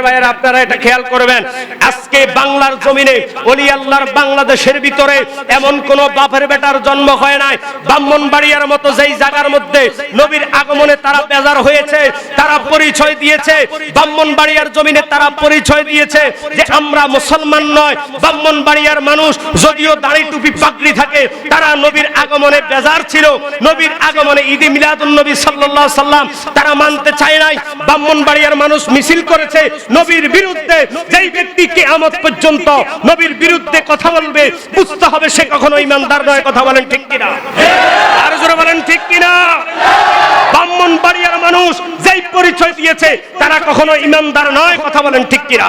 দিনের বাইরে আপনারা এটা খেয়াল করবেন। আজকে বাংলার জমিনে অলি আল্লাহর বাংলাদেশের ভিতরে এমন কোন বাপের বেটার জন্ম হয় নাই। ব্রাহ্মণবাড়িয়ার মতো যেই জায়গার মধ্যে নবীর আগমনে তারা বেজার হয়েছে, তারা পরিচয় দিয়েছে। ব্রাহ্মণবাড়িয়ার জমিনে তারা পরিচয় দিয়েছে যে আমরা মুসলমান নয়, ব্রাহ্মণবাড়িয়ার মানুষ যদিও দাড়ি টুপি পাগড়ি থাকে তারা নবীর আগমনে বেজার ছিল। নবীর আগমনে ঈদে মিলাদুন নবী সাল্লাল্লাহু সাল্লাম তারা মানতে চায় নাই। ব্রাহ্মণবাড়িয়ার মানুষ মিছিল করেছে। নবীর বিরুদ্ধে যেই ব্যক্তি কিয়ামত পর্যন্ত নবীর বিরুদ্ধে কথা বলবে, বুঝতে হবে সে কখনো ইমানদার নয়। কথা বলেন ঠিক কিনা? আর জোরে বলেন ঠিক কিনা? ব্রাহ্মণবাড়িয়ার মানুষ যেই পরিচয় দিয়েছে, তারা কখনো ইমানদার নয়। কথা বলেন ঠিক কিনা?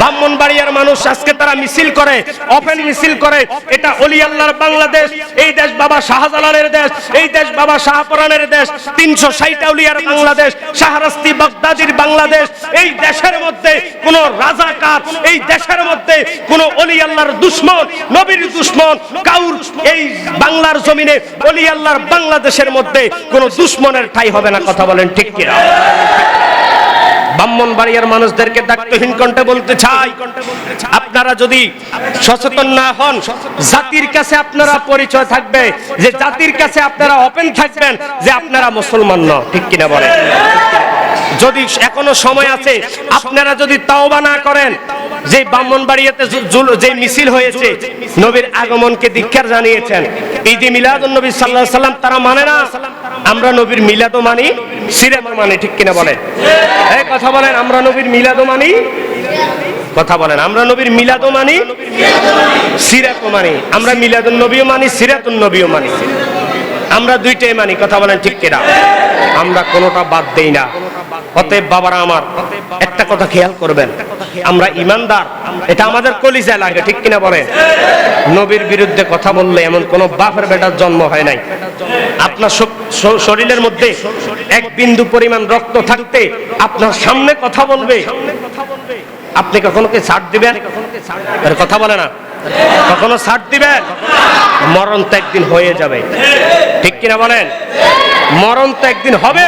ব্রাহ্মণবাড়িয়ার মানুষ আজকে তারা মিছিল করে ওপেন মিছিল করে। এটা অলি আল্লাহর বাংলাদেশ, এই দেশ বাবা শাহজালালের দেশ, এই দেশ বাবা শাহপরানের দেশ, তিনশো ষাট আউলিয়ার বাংলাদেশ, শাহরাস্তি বাগদাদির বাংলাদেশ, এই দেশের মধ্যে কোন রাজাকার, এই দেশের মধ্যে কোন অলি আল্লাহর দুশ্মন, নবীর দুশ্মন, কাউর এই বাংলার জমিনে অলি আল্লাহর বাংলাদেশের মধ্যে কোন দুশ্মনের ঠাই হবে না, কথা বলেন ঠিক কিনা? ব্রাহ্মণবাড়িয়ার মানুষদেরকে দায়িত্বহীন কণ্ঠে বলতে চাই। আপনারা যদি সচেতন না হন, জাতির কাছে আপনারা পরিচয় থাকবে, যে জাতির কাছে আপনারা ওপেন থাকবেন, যে আপনারা মুসলমান ন, ঠিক কিনা বলেন? যদি এখনও সময় আছে, আপনারা যদি তাওবা না করেন, যে ব্রাহ্মণবাড়িয়াতে যে মিছিল হয়েছে, নবীর আগমনকে দীক্ষার জানিয়েছেন। ঈদে মিলাদুন নবী আলাইহি সাল্লাম তারা মানে না? আমরা নবীর মিলাদও মানি, সিরাতও মানি, ঠিক কিনা বলেন? কথা বলেন, আমরা নবীর মিলাদও মানি? কথা বলেন, আমরা নবীর মিলাদও মানি, সিরাতও মানি। আমরা মিলাদুন নবীও মানি, সিরাতুন নবীও মানি। আমরা দুইটাই মানি, কথা বলেন ঠিক কিনা? আমরা কোনোটা বাদ দেই না। অতএব বাবারা আমার, একটা কথা খেয়াল করবেন। আমরা ইমানদার। এটা আমাদের কলিজায় লাগে, ঠিক কিনা বলেন? নবীর বিরুদ্ধে কথা বললে এমন কোন বাপের বেটার জন্ম হয় নাই। আপনার শরীরের মধ্যে এক বিন্দু পরিমাণ রক্ত থাকতে আপনার সামনে কথা বলবে। আপনি কখনো কি ছাড় দিবেন? কথা বলে না। কখনো ছাড় দিবেন? মরণ তো একদিন হয়ে যাবে। ঠিক কিনা বলেন? মরণ তো একদিন হবে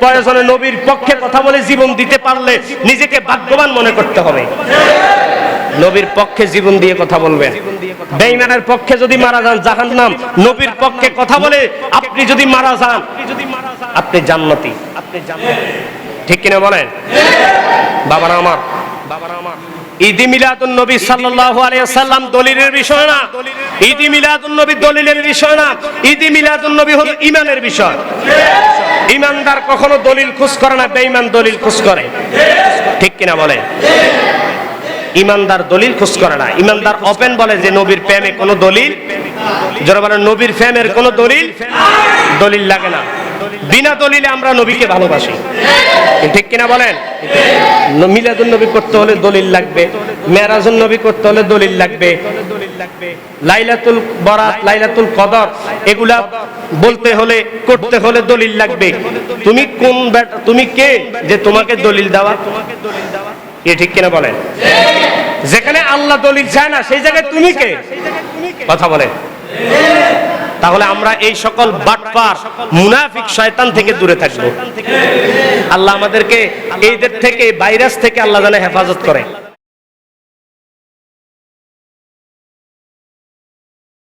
প্রয়োজনে নবীর পক্ষে কথা বলে জীবন দিতে পারলে নিজেকে ভাগ্যবান মনে করতে হবে। নবীর পক্ষে জীবন দিয়ে কথা বলবেন। বেঈমানের পক্ষে যদি মারা যান, জাহান্নাম। নবীর পক্ষে কথা বলে আপনি যদি মারা যান, আপনি জান্নাতি। আপনি জান্নাতি ঠিক কিনা বলেন? বাবারা আমার ঈদি নবী দলিলের বিষয় না ঈদি নবী দলিলের বিষয় না ঈদি নবী হলো ঈমানের বিষয়। ঈমানদার কখনো দলিল খুশ করে না, বেঈমান দলিল খুশ করে। ঠিক কিনা বলে? ইমানদার দলিল খুশ করে না। ইমানদার ওপেন বলে যে নবীর প্রেমে কোনো দলিল যারা বলে নবীর প্রেমের কোনো দলিল দলিল লাগে না। বিনা দলিলে আমরা নবীকে ভালোবাসি। ঠিক কিনা বলেন? মিলাদুন নবী করতে হলে দলিল লাগবে, মেরাজুন নবী করতে হলে দলিল লাগবে। লাইলাতুল বরাত, লাইলাতুল কদর, এগুলা বলতে হলে, করতে হলে দলিল লাগবে। তুমি কোন তুমি কে যে তোমাকে দলিল দেওয়া? এ ঠিক কিনা বলেন? যেখানে আল্লাহ দলিল চায় না, সেই জায়গায় তুমি কে? কথা বলেন। তাহলে আমরা এই সকল বাটপার, মুনাফিক শয়তান থেকে দূরে থাকব। আল্লাহ আমাদেরকে এইদের থেকে ভাইরাস থেকে আল্লাহ জানে হেফাজত করে।